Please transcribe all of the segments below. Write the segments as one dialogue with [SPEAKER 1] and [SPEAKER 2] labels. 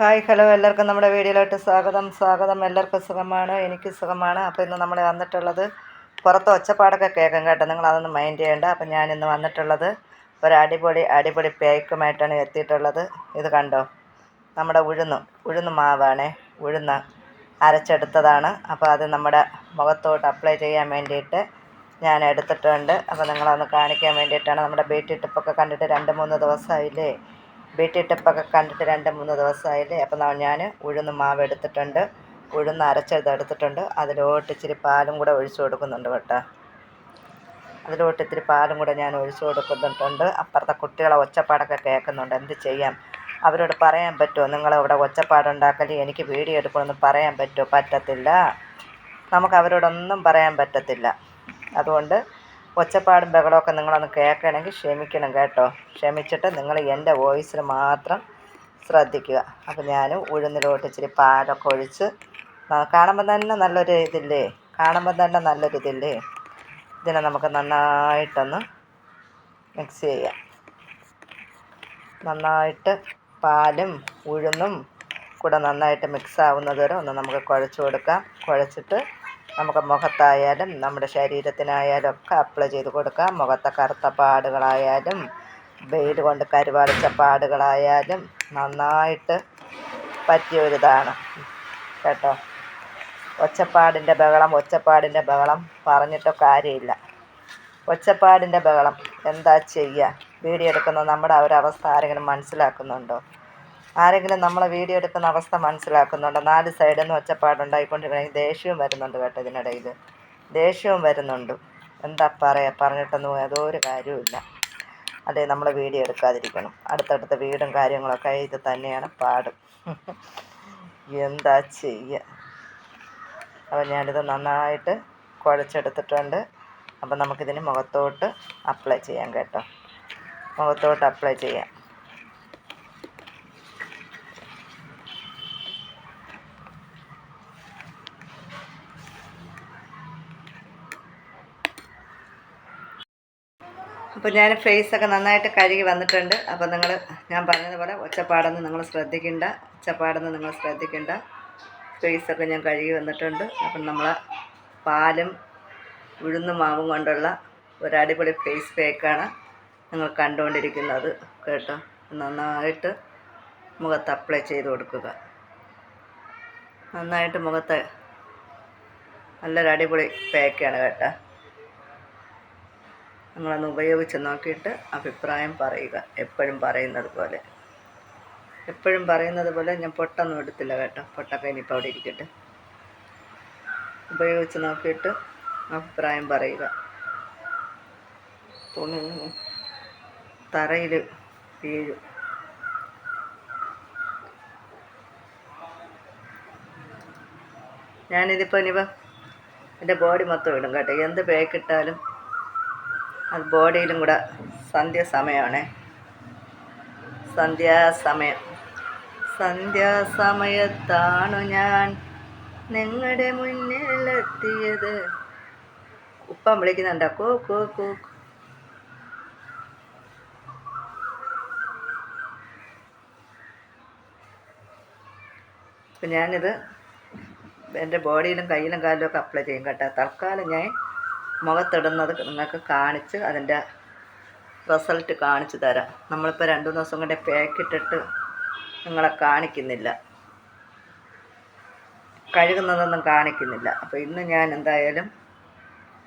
[SPEAKER 1] Hi hello എല്ലാവർക്കും നമ്മുടെ വീഡിയോയിലോട്ട് സ്വാഗതം. സ്വാഗതം എല്ലാവർക്കും സുഖമാണ്. എനിക്ക് സുഖമാണ്. അപ്പോൾ ഇന്ന് നമ്മൾ വന്നിട്ടുള്ളത് പുറത്ത് ഒച്ചപ്പാടൊക്കെ കേൾക്കും കേട്ടോ. നിങ്ങൾ അതൊന്നും മൈൻഡ് ചെയ്യേണ്ട. അപ്പോൾ ഞാൻ ഇന്ന് വന്നിട്ടുള്ളത് ഒരു അടിപൊളി അടിപൊളി പേക്കുമായിട്ടാണ് എത്തിയിട്ടുള്ളത്. ഇത് കണ്ടോ? നമ്മുടെ ഉഴുന്ന് ഉഴുന്ന് മാവാണ്. ഉഴുന്ന് അരച്ചെടുത്തതാണ്. അപ്പോൾ അത് നമ്മുടെ മുഖത്തോട്ട് അപ്ലൈ ചെയ്യാൻ വേണ്ടിയിട്ട് ഞാൻ എടുത്തിട്ടുണ്ട്. അപ്പോൾ നിങ്ങളതൊന്ന് കാണിക്കാൻ വേണ്ടിയിട്ടാണ് നമ്മുടെ ബ്യൂട്ടി ടിപ്പൊക്കെ കണ്ടിട്ട് രണ്ട് മൂന്ന് ദിവസമായില്ലേ? ബ്യൂട്ടി ടിപ്പൊക്കെ കണ്ടിട്ട് രണ്ട് മൂന്ന് ദിവസമായില്ലേ? അപ്പം ഞാൻ ഉഴുന്ന് മാവ് എടുത്തിട്ടുണ്ട്. ഉഴുന്ന് അരച്ചത് എടുത്തിട്ടുണ്ട്. അതിലോട്ട് ഇച്ചിരി പാലും കൂടെ ഒഴിച്ചു കൊടുക്കുന്നുണ്ട് കേട്ടോ. അതിലോട്ട് ഇത്തിരി പാലും കൂടെ ഞാൻ ഒഴിച്ചു കൊടുക്കുന്നുണ്ട്. അപ്പുറത്തെ കുട്ടികളെ ഒച്ചപ്പാടൊക്കെ കേൾക്കുന്നുണ്ട്. എന്ത് ചെയ്യാം? അവരോട് പറയാൻ പറ്റുമോ? നിങ്ങൾ ഇവിടെ ഒച്ചപ്പാടുണ്ടാക്കലി എനിക്ക് വീഡിയോ എടുക്കണമെന്ന് പറയാൻ പറ്റുമോ? പറ്റത്തില്ല. നമുക്ക് അവരോടൊന്നും പറയാൻ പറ്റത്തില്ല. അതുകൊണ്ട് ഒച്ചപ്പാടും ബഹളമൊക്കെ നിങ്ങളൊന്ന് കേൾക്കണമെങ്കിൽ ക്ഷമിക്കണം കേട്ടോ. ക്ഷമിച്ചിട്ട് നിങ്ങൾ എന്റെ വോയിസിൽ മാത്രം ശ്രദ്ധിക്കുക. അപ്പോൾ ഞാൻ ഉഴുന്നിലോട്ട് ഇച്ചിരി പാലൊക്കെ ഒഴിച്ച് കാണുമ്പോൾ തന്നെ നല്ലൊരു ഇതില്ലേ? കാണുമ്പോൾ തന്നെ നല്ലൊരു ഇതില്ലേ? ഇതിനെ നമുക്ക് നന്നായിട്ടൊന്ന് മിക്സ് ചെയ്യാം. നന്നായിട്ട് പാലും ഉഴുന്നും കൂടെ നന്നായിട്ട് മിക്സ് ആവുന്നത് വരെ ഒന്ന് നമുക്ക് കുഴച്ച് കൊടുക്കാം. കുഴച്ചിട്ട് നമുക്ക് മുഖത്തായാലും നമ്മുടെ ശരീരത്തിനായാലും ഒക്കെ അപ്ലൈ ചെയ്ത് കൊടുക്കാം. മുഖത്തെ കറുത്ത പാടുകളായാലും വെയിൽ കൊണ്ട് കരുവാളിച്ച പാടുകളായാലും നന്നായിട്ട് പറ്റിയ ഒരിതാണ് കേട്ടോ? ഒച്ചപ്പാടിന്റെ ബഹളം ഒച്ചപ്പാടിന്റെ ബഹളം പറഞ്ഞിട്ടോ കാര്യമില്ല. ഒച്ചപ്പാടിന്റെ ബഹളം എന്താ ചെയ്യുക വീഡിയോ എടുക്കുന്ന നമ്മുടെ ആ ഒരു ആരെങ്കിലും മനസ്സിലാക്കുന്നുണ്ടോ? ആരെങ്കിലും നമ്മളെ വീഡിയോ എടുക്കുന്ന അവസ്ഥ മനസ്സിലാക്കുന്നുണ്ടോ. നാല് സൈഡിൽ നിന്ന് ഒച്ചപ്പാടുണ്ടായിക്കൊണ്ടിരിക്കണമെങ്കിൽ ദേഷ്യവും വരുന്നുണ്ട് കേട്ടോ ഇതിനിടയിൽ. ദേഷ്യവും വരുന്നുണ്ട്. എന്താ പറയുക പറഞ്ഞിട്ടൊന്നും ഏതോ ഒരു കാര്യവുമില്ല. അതെ നമ്മൾ വീഡിയോ എടുക്കാതിരിക്കണം. അടുത്തടുത്ത വീടും കാര്യങ്ങളൊക്കെ ഇത് തന്നെയാണ് പാട്. എന്താ ചെയ്യുക അപ്പോൾ ഞാനിത് നന്നായിട്ട് കുഴച്ചെടുത്തിട്ടുണ്ട്. അപ്പോൾ നമുക്കിതിന് മുഖത്തോട്ട് അപ്ലൈ ചെയ്യാം കേട്ടോ. മുഖത്തോട്ട് അപ്ലൈ ചെയ്യാം. അപ്പോൾ ഞാൻ ഫേസൊക്കെ നന്നായിട്ട് കഴുകി വന്നിട്ടുണ്ട്. അപ്പോൾ നിങ്ങൾ ഞാൻ പറഞ്ഞതുപോലെ ഒച്ചപ്പാടൊന്നും നിങ്ങൾ ശ്രദ്ധിക്കണ്ട. ഒച്ചപ്പാടൊന്നും നിങ്ങൾ ശ്രദ്ധിക്കണ്ട. ഫേസൊക്കെ ഞാൻ കഴുകി വന്നിട്ടുണ്ട്. അപ്പം നമ്മൾ പാലും ഉഴുന്ന മാവും കൊണ്ടുള്ള ഒരു അടിപൊളി ഫേസ് പാക്കാണ് നിങ്ങൾ കണ്ടുകൊണ്ടിരിക്കുന്നത്. കേട്ടോ? നന്നായിട്ട് മുഖത്ത് അപ്ലൈ ചെയ്ത് കൊടുക്കുക. നന്നായിട്ട് മുഖത്ത് നല്ലൊരു അടിപൊളി പാക്കാണ് കേട്ടോ. നിങ്ങളൊന്ന് ഉപയോഗിച്ച് നോക്കിയിട്ട് അഭിപ്രായം പറയുക. എപ്പോഴും പറയുന്നത് പോലെ. എപ്പോഴും പറയുന്നത് പോലെ ഞാൻ പൊട്ടൊന്നും എടുത്തില്ല കേട്ടോ. പൊട്ടൊക്കെ ഇനിയിപ്പോൾ അവിടെ ഇരിക്കട്ടെ. ഉപയോഗിച്ച് നോക്കിയിട്ട് അഭിപ്രായം പറയുക. തുണി തറയിൽ വീഴും. ഞാനിതിപ്പോൾ ഇനിയിപ്പോൾ എന്റെ ബോഡി മൊത്തം ഇടും കേട്ടോ. എന്ത് പാക്കിട്ടാലും അത് ബോഡിയിലും കൂടെ സന്ധ്യ സമയമാണേ സന്ധ്യാസമയം. സന്ധ്യാസമയത്താണു ഞാൻ നിങ്ങളുടെ മുന്നിലെത്തിയത്. ഉപ്പം വിളിക്കുന്നുണ്ടോ? കോ കോ കോ. ഞാനിത് എന്റെ ബോഡിയിലും കയ്യിലും കാലിലും ഒക്കെ അപ്ലൈ ചെയ്യും കേട്ടോ. തൽക്കാലം ഞാൻ മുഖത്തിടുന്നത് നിങ്ങൾക്ക് കാണിച്ച് അതിന്റെ റിസൾട്ട് കാണിച്ചു തരാം. നമ്മളിപ്പോൾ രണ്ട് ദിവസം കൊണ്ട് പാക്കിട്ടിട്ട് നിങ്ങളെ കാണിക്കുന്നില്ല. കഴുകുന്നതൊന്നും കാണിക്കുന്നില്ല. അപ്പോൾ ഇന്ന് ഞാൻ എന്തായാലും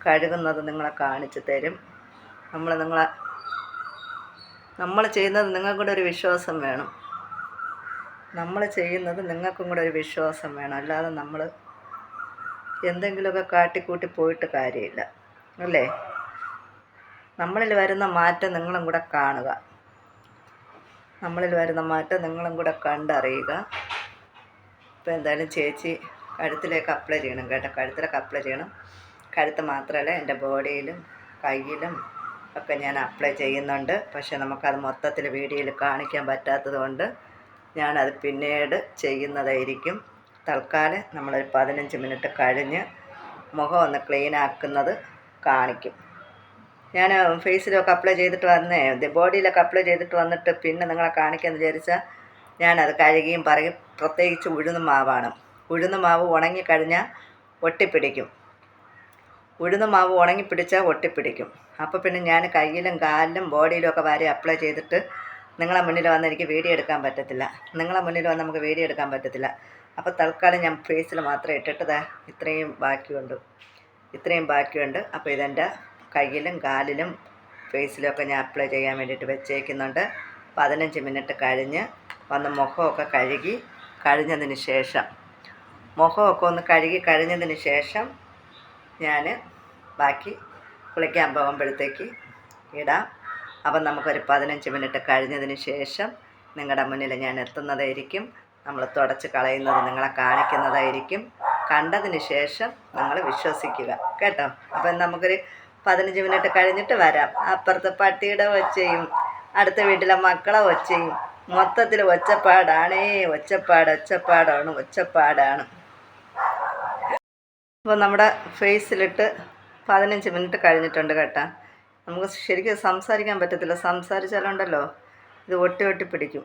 [SPEAKER 1] കഴുകുന്നത് നിങ്ങളെ കാണിച്ചു തരും. നമ്മൾ നിങ്ങളെ നമ്മൾ ചെയ്യുന്നത് നിങ്ങൾക്കും കൂടെ ഒരു വിശ്വാസം വേണം. നമ്മൾ ചെയ്യുന്നത് നിങ്ങൾക്കും കൂടെ ഒരു വിശ്വാസം വേണം. അല്ലാതെ നമ്മൾ എന്തെങ്കിലുമൊക്കെ കാട്ടിക്കൂട്ടി പോയിട്ട് കാര്യമില്ല. അല്ലേ? നമ്മളിൽ വരുന്ന മാറ്റം നിങ്ങളും കൂടെ കാണുക. നമ്മളിൽ വരുന്ന മാറ്റം നിങ്ങളും കൂടെ കണ്ടറിയുക. ഇപ്പോൾ എന്തായാലും ചേച്ചി കഴുത്തിലേക്ക് അപ്ലൈ ചെയ്യണം കേട്ടോ. കഴുത്തിലേക്ക് അപ്ലൈ ചെയ്യണം. കഴുത്ത് മാത്രമല്ല എന്റെ ബോഡിയിലും കയ്യിലും ഒക്കെ ഞാൻ അപ്ലൈ ചെയ്യുന്നുണ്ട്. പക്ഷേ നമുക്കത് മൊത്തത്തിൽ വീഡിയോയിൽ കാണിക്കാൻ പറ്റാത്തത് കൊണ്ട് ഞാനത് പിന്നീട് ചെയ്യുന്നതായിരിക്കും. തൽക്കാലം നമ്മളൊരു പതിനഞ്ച് മിനിറ്റ് കഴിഞ്ഞ് മുഖം ഒന്ന് ക്ലീൻ ആക്കുന്നത് കാണിക്കും. ഞാൻ ഫേസിലൊക്കെ അപ്ലൈ ചെയ്തിട്ട് വന്നേ. ബോഡിയിലൊക്കെ അപ്ലൈ ചെയ്തിട്ട് വന്നിട്ട് പിന്നെ നിങ്ങളെ കാണിക്കാമെന്ന് വിചാരിച്ചാൽ ഞാനത് കഴുകിയും പറയും. പ്രത്യേകിച്ച് ഉഴുന്ന് മാവാണ്. ഉഴുന്ന് മാവ് ഉണങ്ങിക്കഴിഞ്ഞാൽ ഒട്ടിപ്പിടിക്കും. ഉഴുന്ന് മാവ് ഉണങ്ങിപ്പിടിച്ചാൽ ഒട്ടിപ്പിടിക്കും. അപ്പോൾ പിന്നെ ഞാൻ കയ്യിലും കാലിലും ബോഡിയിലും ഒക്കെ വാരി അപ്ലൈ ചെയ്തിട്ട് നിങ്ങളെ മുന്നിൽ വന്ന് എനിക്ക് വീഡിയോ എടുക്കാൻ പറ്റത്തില്ല. നിങ്ങളെ മുന്നിൽ വന്ന് നമുക്ക് വീഡിയോ എടുക്കാൻ പറ്റത്തില്ല. അപ്പോൾ തൽക്കാലം ഞാൻ ഫേസിൽ മാത്രം ഇട്ടിട്ടതാ ഇത്രയും ബാക്കിയുണ്ട്. ഇത്രയും ബാക്കിയുണ്ട്. അപ്പോൾ ഇതെന്റെ കയ്യിലും കാലിലും ഫേസിലൊക്കെ ഞാൻ അപ്ലൈ ചെയ്യാൻ വേണ്ടിയിട്ട് വെച്ചേക്കുന്നുണ്ട്. പതിനഞ്ച് മിനിറ്റ് കഴിഞ്ഞ് വന്ന് മുഖമൊക്കെ കഴുകി കഴിഞ്ഞതിന് ശേഷം മുഖമൊക്കെ ഒന്ന് കഴുകി കഴിഞ്ഞതിന് ശേഷം ഞാൻ ബാക്കി കുളിക്കാൻ പോകുമ്പോഴത്തേക്ക് ഇടാം. അപ്പം നമുക്കൊരു പതിനഞ്ച് മിനിറ്റ് കഴിഞ്ഞതിന് ശേഷം നിങ്ങളുടെ മുന്നിൽ ഞാൻ എത്തുന്നതായിരിക്കും. നമ്മൾ തുടച്ച് കളയുന്നത് നിങ്ങളെ കാണിക്കുന്നതായിരിക്കും. കണ്ടതിന് ശേഷം നിങ്ങൾ വിശ്വസിക്കുക. കേട്ടോ? അപ്പം നമുക്കൊരു പതിനഞ്ച് മിനിറ്റ് കഴിഞ്ഞിട്ട് വരാം. അപ്പുറത്തെ പട്ടിയുടെ ഒച്ചയും അടുത്ത വീട്ടിലെ മക്കളെ ഒച്ചയും മൊത്തത്തിൽ ഒച്ചപ്പാടാണേ. ഒച്ചപ്പാട് ഒച്ചപ്പാടാണ് ഒച്ചപ്പാടാണ്. അപ്പോൾ നമ്മുടെ ഫേസിലിട്ട് പതിനഞ്ച് മിനിറ്റ് കഴിഞ്ഞിട്ടുണ്ട് കേട്ടോ. നമുക്ക് ശരിക്കും സംസാരിക്കാൻ പറ്റത്തില്ല. സംസാരിച്ചാലുണ്ടല്ലോ ഇത് ഒട്ടി ഒട്ടി പിടിക്കും.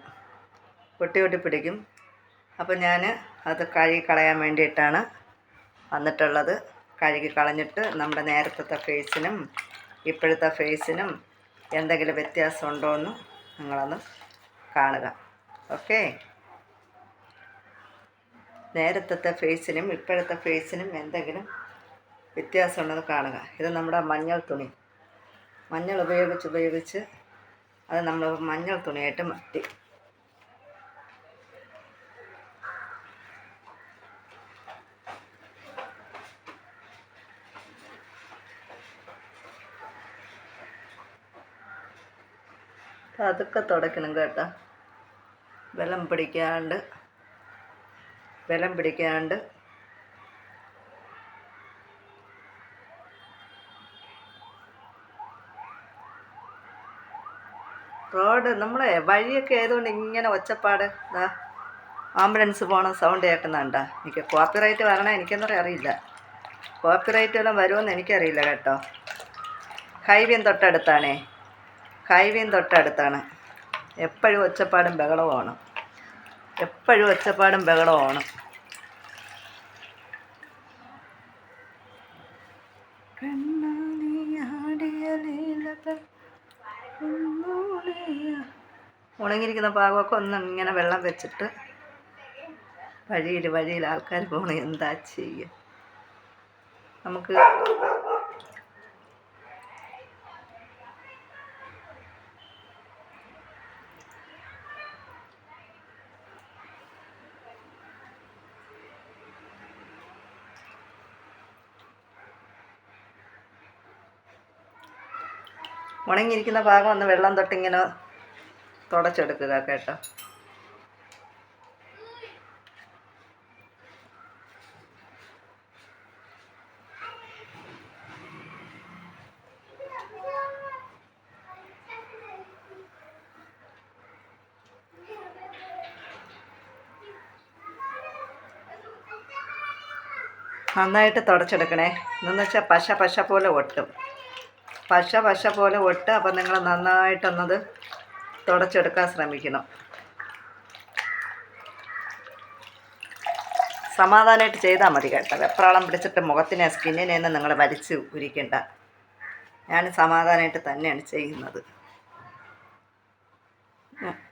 [SPEAKER 1] ഒട്ടി ഒട്ടി പിടിക്കും. അപ്പോൾ ഞാൻ അത് കഴുകി കളയാൻ വേണ്ടിയിട്ടാണ് വന്നിട്ടുള്ളത്. കഴുകി കളഞ്ഞിട്ട് നമ്മുടെ നേരത്തെ ഫേസിനും ഇപ്പോഴത്തെ ഫേസിനും എന്തെങ്കിലും വ്യത്യാസം ഉണ്ടോ എന്ന് നിങ്ങളൊന്ന് കാണുക. ഓക്കെ? നേരത്തെ ഫേസിനും ഇപ്പോഴത്തെ ഫേസിനും എന്തെങ്കിലും വ്യത്യാസം വ്യത്യാസമുണ്ടെന്ന് കാണുക. ഇത് നമ്മുടെ മഞ്ഞൾ തുണി. മഞ്ഞൾ ഉപയോഗിച്ച് ഉപയോഗിച്ച് അത് നമ്മൾ മഞ്ഞൾ തുണിയായിട്ട് മാറ്റി. അതൊക്കെ തുടയ്ക്കണം കേട്ടോ. വെള്ളം പിടിക്കാണ്ട് വെള്ളം പിടിക്കാണ്ട്. റോഡ് നമ്മളെ വഴിയൊക്കെ ആയതുകൊണ്ട് ഇങ്ങനെ ഒച്ചപ്പാട് ഇതാ ആംബുലൻസ് പോകണം സൗണ്ട് കേൾക്കുന്നുണ്ടോ എനിക്ക് കോപ്പിറൈറ്റ് വരണം എനിക്കൊന്നും അറിയില്ല. കോപ്പിറൈറ്റ് വല്ലതും വരുമെന്ന് എനിക്കറിയില്ല കേട്ടോ. ഹൈവേ തൊട്ടടുത്താണേ. ഹൈവേയും തൊട്ടടുത്താണ്. എപ്പോഴും ഒച്ചപ്പാടും ബഹളവുമാണ് എപ്പോഴും ഒച്ചപ്പാടും ബഹളവുമാണ് ഉണങ്ങിയിരിക്കുന്ന ഭാഗമൊക്കെ ഒന്ന് ഇങ്ങനെ വെള്ളം വെച്ചിട്ട് വഴിയിൽ വഴിയിൽ ആൾക്കാർ പോകണം എന്താ ചെയ്യുക നമുക്ക് ഉണങ്ങിയിരിക്കുന്ന ഭാഗം ഒന്ന് വെള്ളം തൊട്ടിങ്ങനെ തുടച്ചെടുക്കുക കേട്ടോ. നന്നായിട്ട് തുടച്ചെടുക്കണേ. എന്നു വെച്ചാൽ പശ പശ പോലെ ഒട്ടും. പശ പശ പോലെ ഒട്ട് അപ്പം നിങ്ങൾ നന്നായിട്ടൊന്നത് തുടച്ചെടുക്കാൻ ശ്രമിക്കണം. സമാധാനമായിട്ട് ചെയ്താൽ മതി കേട്ടോ. വെപ്രാളം പിടിച്ചിട്ട് മുഖത്തിനെ സ്കിന്നിനെ ഒന്നും നിങ്ങൾ വലിച്ച് ഉരിക്കണ്ട. ഞാൻ സമാധാനമായിട്ട് തന്നെയാണ് ചെയ്യുന്നത്.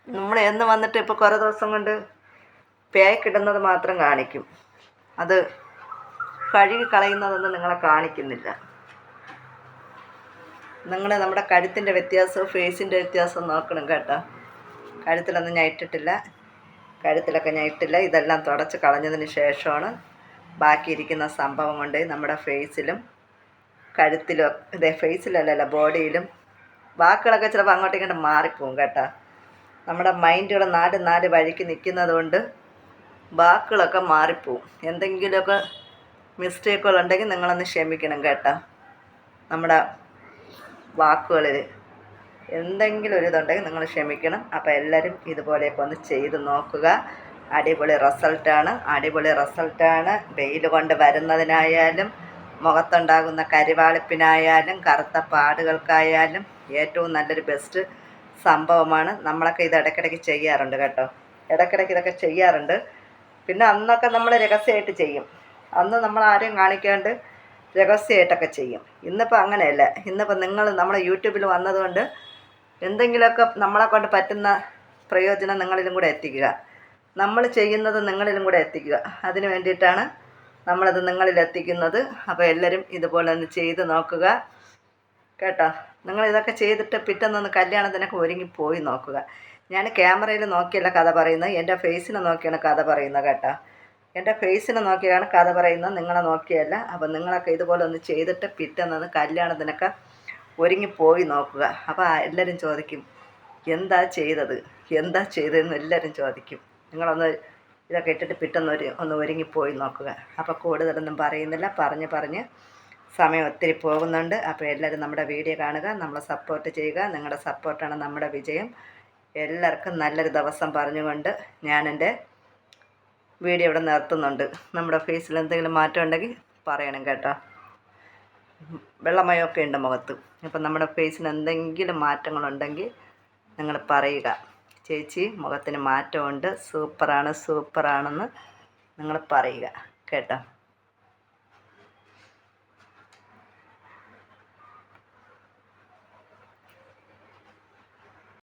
[SPEAKER 1] നമ്മൾ എന്ന് വന്നിട്ട് ഇപ്പോൾ കുറേ ദിവസം കൊണ്ട് പേക്കിടുന്നത് മാത്രം കാണിക്കും. അത് കഴുകി കളയുന്നതൊന്നും നിങ്ങളെ കാണിക്കുന്നില്ല. നിങ്ങൾ നമ്മുടെ കഴുത്തിന്റെ വ്യത്യാസവും ഫേസിന്റെ വ്യത്യാസവും നോക്കണം കേട്ടോ. കഴുത്തിലൊന്നും ഞാൻ ഇട്ടിട്ടില്ല കഴുത്തിലൊക്കെ ഞാൻ ഇട്ടില്ല ഇതെല്ലാം തുടച്ച് കളഞ്ഞതിന് ശേഷമാണ് ബാക്കിയിരിക്കുന്ന സംഭവം കൊണ്ട് നമ്മുടെ ഫേസിലും കഴുത്തിലും ഇതേ ഫേസിലല്ലല്ല ബോഡിയിലും വാക്കുകളൊക്കെ ചിലപ്പോൾ അങ്ങോട്ടും ഇങ്ങോട്ടും മാറിപ്പോവും കേട്ടോ. നമ്മുടെ മൈൻഡുകൾ നാല് നാല് വഴിക്ക് നിൽക്കുന്നത് കൊണ്ട് വാക്കുകളൊക്കെ മാറിപ്പോവും. എന്തെങ്കിലുമൊക്കെ മിസ്റ്റേക്കുകൾ ഉണ്ടെങ്കിൽ നിങ്ങളൊന്ന് ക്ഷമിക്കണം കേട്ടോ. നമ്മുടെ വാക്കുകളിൽ എന്തെങ്കിലും ഒരു ഇതുണ്ടെങ്കിൽ നിങ്ങൾ ക്ഷമിക്കണം. അപ്പോൾ എല്ലാവരും ഇതുപോലെയൊക്കെ ഒന്ന് ചെയ്ത് നോക്കുക. അടിപൊളി റിസൾട്ടാണ് അടിപൊളി റിസൾട്ടാണ് വെയിൽ കൊണ്ട് വരുന്നതിനായാലും മുഖത്തുണ്ടാകുന്ന കരിവാളിപ്പിനായാലും കറുത്ത പാടുകൾക്കായാലും ഏറ്റവും നല്ലൊരു ബെസ്റ്റ് സംഭവമാണ്. നമ്മളൊക്കെ ഇത് ഇടയ്ക്കിടയ്ക്ക് ചെയ്യാറുണ്ട് കേട്ടോ. ഇടയ്ക്കിടയ്ക്ക് ഇതൊക്കെ ചെയ്യാറുണ്ട്. പിന്നെ അന്നൊക്കെ നമ്മൾ രഹസ്യമായിട്ട് ചെയ്യും. അന്ന് നമ്മൾ ആരെയും കാണിക്കാണ്ട് രഹസ്യമായിട്ടൊക്കെ ചെയ്യും. ഇന്നിപ്പോൾ അങ്ങനെയല്ല. ഇന്നിപ്പോൾ നിങ്ങൾ നമ്മളെ യൂട്യൂബിൽ വന്നതുകൊണ്ട് എന്തെങ്കിലുമൊക്കെ നമ്മളെ കൊണ്ട് പറ്റുന്ന പ്രയോജനം നിങ്ങളിലും കൂടെ എത്തിക്കുക. നമ്മൾ ചെയ്യുന്നത് നിങ്ങളിലും കൂടെ എത്തിക്കുക. അതിന് വേണ്ടിയിട്ടാണ് നമ്മളത് നിങ്ങളിൽ എത്തിക്കുന്നത്. അപ്പോൾ എല്ലാവരും ഇതുപോലെ ഒന്ന് ചെയ്ത് നോക്കുക. കേട്ടോ? നിങ്ങൾ ഇതൊക്കെ ചെയ്തിട്ട് പിറ്റേന്നൊന്ന് കല്യാണത്തിനൊക്കെ ഒരുങ്ങി പോയി നോക്കുക. ഞാൻ ക്യാമറയിൽ നോക്കിയല്ല കഥ പറയുന്നത്. എന്റെ ഫേസിനെ നോക്കിയാണ് കഥ പറയുന്നത് കേട്ടോ. എന്റെ ഫേസിനെ നോക്കിയാണ് കഥ പറയുന്നത് നിങ്ങളെ നോക്കിയല്ല. അപ്പം നിങ്ങളൊക്കെ ഇതുപോലെ ഒന്ന് ചെയ്തിട്ട് പിറ്റേന്ന് കല്യാണത്തിനൊക്കെ ഒരുങ്ങി പോയി നോക്കുക അപ്പോൾ എല്ലാവരും ചോദിക്കും എന്താ ചെയ്തത്? എന്താ ചെയ്തതെന്ന് എല്ലാവരും ചോദിക്കും. നിങ്ങളൊന്ന് ഇതൊക്കെ ഇട്ടിട്ട് പിറ്റേന്ന് ഒരു ഒന്ന് ഒരുങ്ങിപ്പോയി നോക്കുക. അപ്പോൾ കൂടുതലൊന്നും പറയുന്നില്ല. പറഞ്ഞ് പറഞ്ഞ് സമയം ഒത്തിരി പോകുന്നുണ്ട്. അപ്പോൾ എല്ലാവരും നമ്മുടെ വീഡിയോ കാണുക നമ്മളെ സപ്പോർട്ട് ചെയ്യുക. നിങ്ങളുടെ സപ്പോർട്ടാണ് നമ്മുടെ വിജയം. എല്ലാവർക്കും നല്ലൊരു ദിവസം പറഞ്ഞുകൊണ്ട് ഞാനെന്റെ വീഡിയോ ഇവിടെ നിർത്തുന്നുണ്ട്. നമ്മുടെ ഫേസിൽ എന്തെങ്കിലും മാറ്റം ഉണ്ടെങ്കിൽ പറയണം കേട്ടോ. വെള്ളമയമൊക്കെ ഉണ്ട് മുഖത്ത്. അപ്പം നമ്മുടെ ഫേസിന് എന്തെങ്കിലും മാറ്റങ്ങളുണ്ടെങ്കിൽ നിങ്ങൾ പറയുക. ചേച്ചി മുഖത്തിന് മാറ്റമുണ്ട്. സൂപ്പറാണ് സൂപ്പറാണെന്ന് നിങ്ങൾ പറയുക. കേട്ടോ.